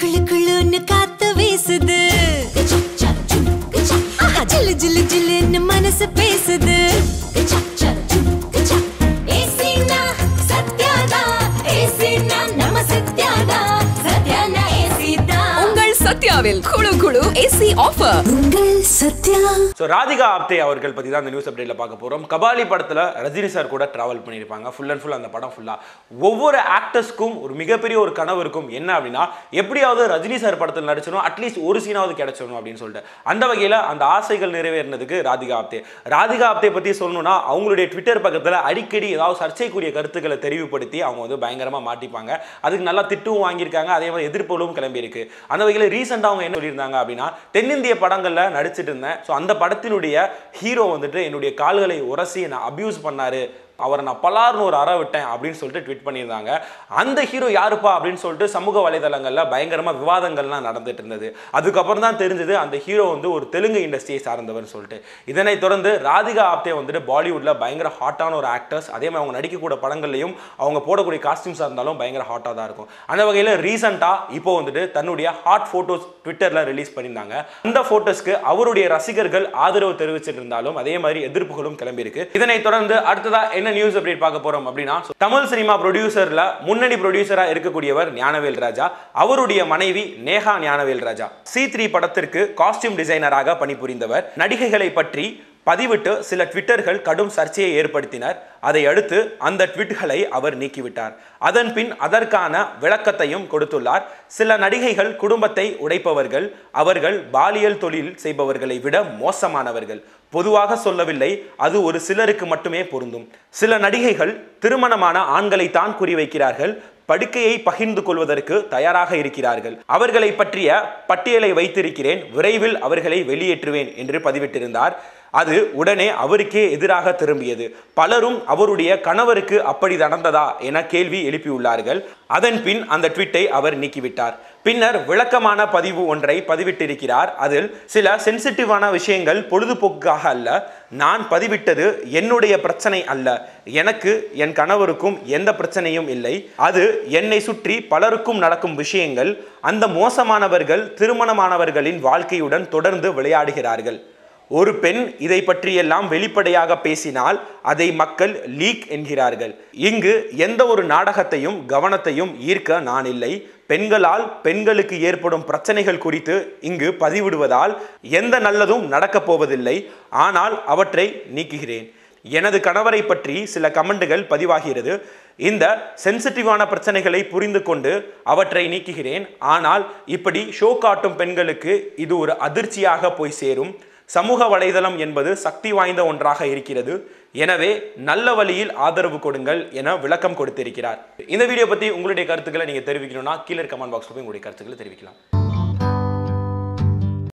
குளு குளுன்னு காத்து வீசுது. ஆஹா, ஜிலு ஜிலு ஜிலுன்னு மனசு பேசுது. ஏசினா ஏசினா நம்ம சத்யானா சத்யாவில் குழு குழு ஏசி ஆஃபர் உங்கள் சத்யா. ஸோ ராதிகா ஆப்தே அவர்கள் பற்றி தான் இந்த நியூஸ் அப்டேட்டில் பார்க்க போகிறோம் கபாலி படத்தில் ரஜினி சார் கூட ட்ராவல் பண்ணியிருப்பாங்க. ஃபுல் அண்ட் ஃபுல் அந்த படம் ஃபுல்லாக ஒவ்வொரு ஆக்டர்ஸ்க்கும் ஒரு மிகப்பெரிய ஒரு கனவு இருக்கும். என்ன அப்படின்னா எப்படியாவது ரஜினி சார் படத்தில் நடிச்சிடணும். அட்லீஸ்ட் ஒரு சீனாவது கிடைச்சிடணும் அப்படின்னு சொல்லிட்டு. அந்த வகையில் அந்த ஆசைகள் நிறைவேறினதுக்கு ராதிகா ஆப்தே. ராதிகா ஆப்தே பற்றி சொல்லணும்னா அவங்களுடைய ட்விட்டர் பக்கத்தில் அடிக்கடி ஏதாவது சர்ச்சைக்குரிய கருத்துக்களை தெரிவுபடுத்தி அவங்க வந்து பயங்கரமாக மாட்டிப்பாங்க. அதுக்கு நல்லா திட்டுவும் வாங்கியிருக்காங்க. அதே மாதிரி எதிர்ப்புகளும் கிளம்பியிருக்கு. அந்த வகையில் ரீசெண்டாக அவங்க என்ன சொல்லியிருந்தாங்க அப்படின்னா தென்னிந்திய படங்களில் நடிச்சிட்டு இருந்தேன். ஸோ அந்த படத்தினுடைய ஹீரோ வந்துட்டு என்னுடைய கால்களை உரசி நான் அபியூஸ் பண்ணாரு. அவரை நான் பலார்னு ஒரு அற விட்டேன் அப்படின்னு சொல்லிட்டு ட்வீட் பண்ணியிருந்தாங்க. அந்த ஹீரோ யாருப்பா அப்படின்னு சொல்லிட்டு சமூக வலைதளங்களில் பயங்கரமாக விவாதங்கள்லாம் நடந்துட்டு இருந்தது. அதுக்கப்புறம் தான் தெரிஞ்சது அந்த ஹீரோ வந்து ஒரு தெலுங்கு இண்டஸ்ட்ரியை சார்ந்தவர்னு சொல்லிட்டு. இதனைத் தொடர்ந்து ராதிகா ஆப்தே வந்துட்டு பாலிவுட்டில் பயங்கர ஹாட்டான ஒரு ஆக்டர்ஸ் அதே மாதிரி அவங்க நடிக்கக்கூடிய படங்கள்லையும் அவங்க போடக்கூடிய காஸ்டியூம்ஸாக இருந்தாலும் பயங்கர ஹாட்டாக தான் இருக்கும். அந்த வகையில் ரீசெண்டாக இப்போ வந்துட்டு தன்னுடைய ஹாட் ஃபோட்டோஸ் ட்விட்டரில் ரிலீஸ் பண்ணியிருந்தாங்க. அந்த ஃபோட்டோஸ்க்கு அவருடைய ரசிகர்கள் ஆதரவு தெரிவிச்சிட்டு இருந்தாலும் அதே மாதிரி எதிர்ப்புகளும் கிளம்பியிருக்கு. இதனைத் தொடர்ந்து அடுத்ததாக என்ன நியூஸ் அப்டேட் பார்க்க போறோம் அப்படின்னா தமிழ் சினிமா ப்ரொடியூசர்ல முன்னணி ப்ரொடியூசரா இருக்கக்கூடியவர் ஞானவேல் ராஜா அவருடைய மனைவி நேஹா ஞானவேல் ராஜா. சி த்ரீ படத்திற்கு காஸ்டியூம் டிசைனராக பணிபுரிந்தவர். நடிகைகளை பற்றி பதிவிட்டு சில ட்விட்டர்கள் கடும் சர்ச்சையை ஏற்படுத்தினர். அதை அடுத்து அந்த ட்விட்களை அவர் நீக்கிவிட்டார். அதன் பின் அதற்கான விளக்கத்தையும் கொடுத்துள்ளார். சில நடிகைகள் குடும்பத்தை உடைப்பவர்கள் அவர்கள் பாலியல் தொழில் செய்பவர்களை விட மோசமானவர்கள். பொதுவாக சொல்லவில்லை அது ஒரு சிலருக்கு மட்டுமே பொருந்தும். சில நடிகைகள் திருமணமான ஆண்களை தான் குறிவைக்கிறார்கள். படுக்கையை பகிர்ந்து கொள்வதற்கு தயாராக இருக்கிறார்கள். அவர்களை பற்றிய பட்டியலை வைத்திருக்கிறேன். விரைவில் அவர்களை வெளியேற்றுவேன் என்று பதிவிட்டிருந்தார். அது உடனே அவருக்கே எதிராக திரும்பியது. பலரும் அவருடைய கணவருக்கு அப்படி நடந்ததா என கேள்வி எழுப்பியுள்ளார்கள். அதன் பின் அந்த ட்விட்டை அவர் நீக்கிவிட்டார். பின்னர் விளக்கமான பதிவு ஒன்றை பதிவிட்டிருக்கிறார். அதில் சில சென்சிட்டிவான விஷயங்கள் பொழுதுபோக்குக்காக அல்ல நான் பதிவிட்டது என்னுடைய பிரச்சனை அல்ல. எனக்கு என் கணவருக்கும் எந்த பிரச்சனையும் இல்லை. அது என்னை சுற்றி பலருக்கும் நடக்கும் விஷயங்கள். அந்த மோசமானவர்கள் திருமணமானவர்களின் வாழ்க்கையுடன் தொடர்ந்து விளையாடுகிறார்கள். ஒரு பெண் இதை பற்றியெல்லாம் வெளிப்படையாக பேசினால் அதை மக்கள் லீக் என்கிறார்கள். இங்கு எந்த ஒரு நாடகத்தையும் கவனத்தையும் ஈர்க்க நான் இல்லை. பெண்களால் பெண்களுக்கு ஏற்படும் பிரச்சனைகள் குறித்து இங்கு பதிவிடுவதால் எந்த நல்லதும் நடக்கப் போவதில்லை. ஆனால் அவற்றை நீக்குகிறேன். எனது கணவரை பற்றி சில கமெண்டுகள் பதிவாகிறது. இந்த சென்சிட்டிவான பிரச்சனைகளை புரிந்து கொண்டு அவற்றை நீக்குகிறேன். ஆனால் இப்படி ஷோ காட்டும் பெண்களுக்கு இது ஒரு அதிர்ச்சியாக போய் சேரும். சமூக வலைதளம் என்பது சக்தி வாய்ந்த ஒன்றாக இருக்கிறது. எனவே நல்ல வழியில் ஆதரவு கொடுங்கள் என விளக்கம் கொடுத்திருக்கிறார். இந்த வீடியோ பத்தி உங்களுடைய கருத்துக்களை நீங்க தெரிவிக்கணும்னா கீழே கமெண்ட் பாக்ஸ் போய் உங்களுடைய கருத்துக்களை தெரிவிக்கலாம்.